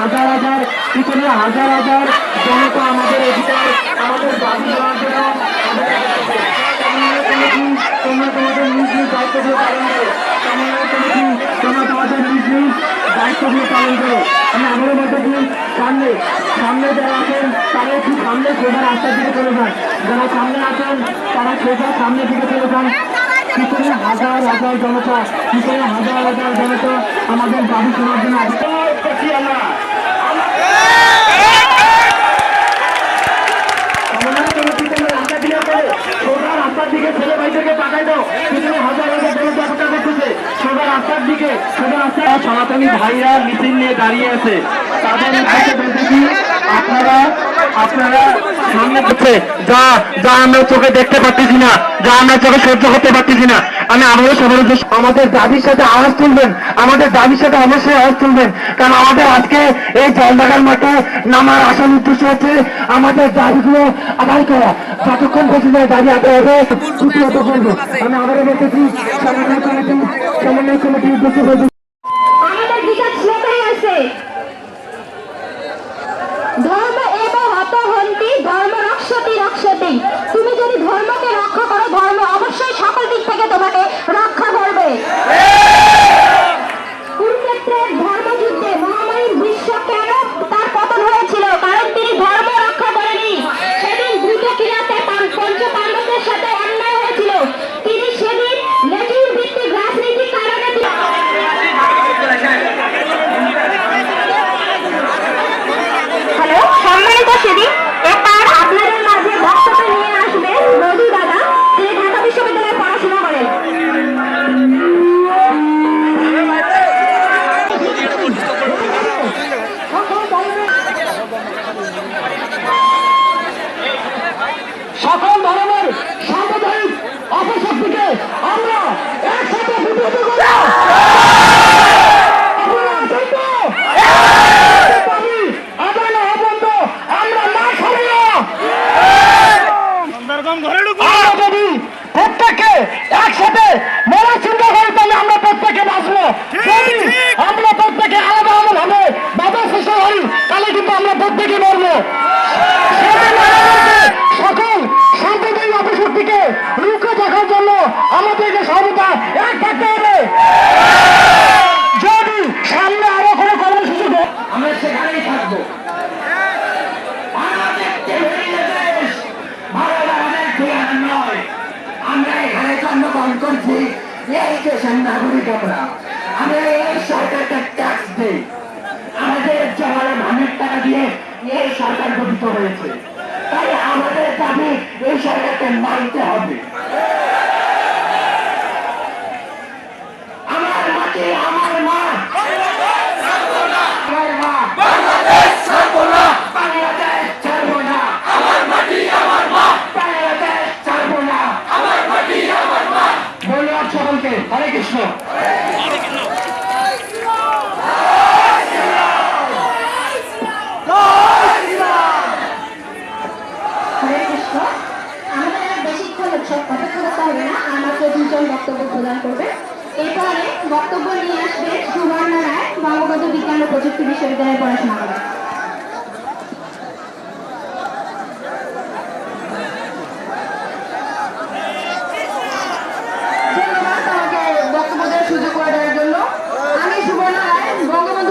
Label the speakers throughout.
Speaker 1: হাজার হাজার, পিছনে হাজার হাজার জনতা আমাদের অধিকার, আমাদের দাবি দেওয়ার জন্য তোমরা তোমাদের নিজ নিজ দায়িত্বগুলো পালন করো। তোমরা তোমাদের নিজ আমি আমাদের মধ্যে দিন সামনে সামনে যারা আছেন, তারা একটু সামনে সোজা রাস্তার দিকে চলে যারা সামনে আছেন, তারা সোজা সামনে দিকে চলে যান। পিছনে হাজার হাজার জনতা, পিছনে হাজার হাজার জনতা আমাদের দাবি শোনার জন্য করছি আমরা সমাধান কোনো পিছনে রাস্তা দিয়ে করে সোজা রাস্তার দিকে ছেলে ভাইদেরকে পাঠাই দাও পিছনে হাজার হাজার জনতা অপেক্ষা করতেছে সোজা রাস্তার দিকে সোজা রাস্তা সনাতনী ভাইরা মিছিল নিয়ে দাঁড়িয়ে আছে। তাদের উদ্দেশ্যে বলতেছি আপনারা আপনারা সামনে যা যা আমরা চোখে দেখতে পাচ্ছি না যা আমরা চোখে সহ্য করতে পারতেছি না। আমি আমাদের সবার উদ্দেশ্যে আমাদের দাবির সাথে আওয়াজ তুলবেন, আমাদের দাবির সাথে অবশ্যই আওয়াজ তুলবেন। কারণ আমাদের আজকে এই জলদাগার মাঠে নামার আসল উদ্দেশ্য হচ্ছে আমাদের দাবিগুলো আদায় করা। যতক্ষণ পর্যন্ত দাবি আদায় হবে আমি আবারও বলতেছি সমন্বয় কমিটি সমন্বয় কমিটির উদ্দেশ্য জন্মগ্রহণ করছি, এই দেশের নাগরিক আমরা। আমরা এই সরকারকে ট্যাক্স দিই। আমাদের জমানো ভাঙের টাকা দিয়ে এই সরকার গঠিত হয়েছে। তাই আমাদের দাবি এই সরকারকে মানতে হবে আমার মাটি আমার মা আমার মা বাংলাদেশ ছাড়বো না আমার মাটি আমার মা বাংলাদেশ ছাড়বো না আমার মাটি আমার মা ধন্যবাদ সকলকে হরে কৃষ্ণ
Speaker 2: হরে কৃষ্ণ আমাদের আর বেশিক্ষণ অপেক্ষা করতে বক্তব্য প্রদান করবে। এরপরে বক্তব্য নিয়ে আসবে সুবর্ণ বিজ্ঞান ও প্রযুক্তি বিশ্ববিদ্যালয়ে পড়াশোনা করে বক্তব্য দেওয়ার সুযোগ করে দেওয়ার জন্য। আমি সুবর্ণ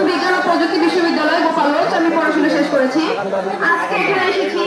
Speaker 2: বিজ্ঞান ও প্রযুক্তি বিশ্ববিদ্যালয় গোপালগঞ্জ আমি পড়াশোনা শেষ করেছি। আজকে এখানে এসেছি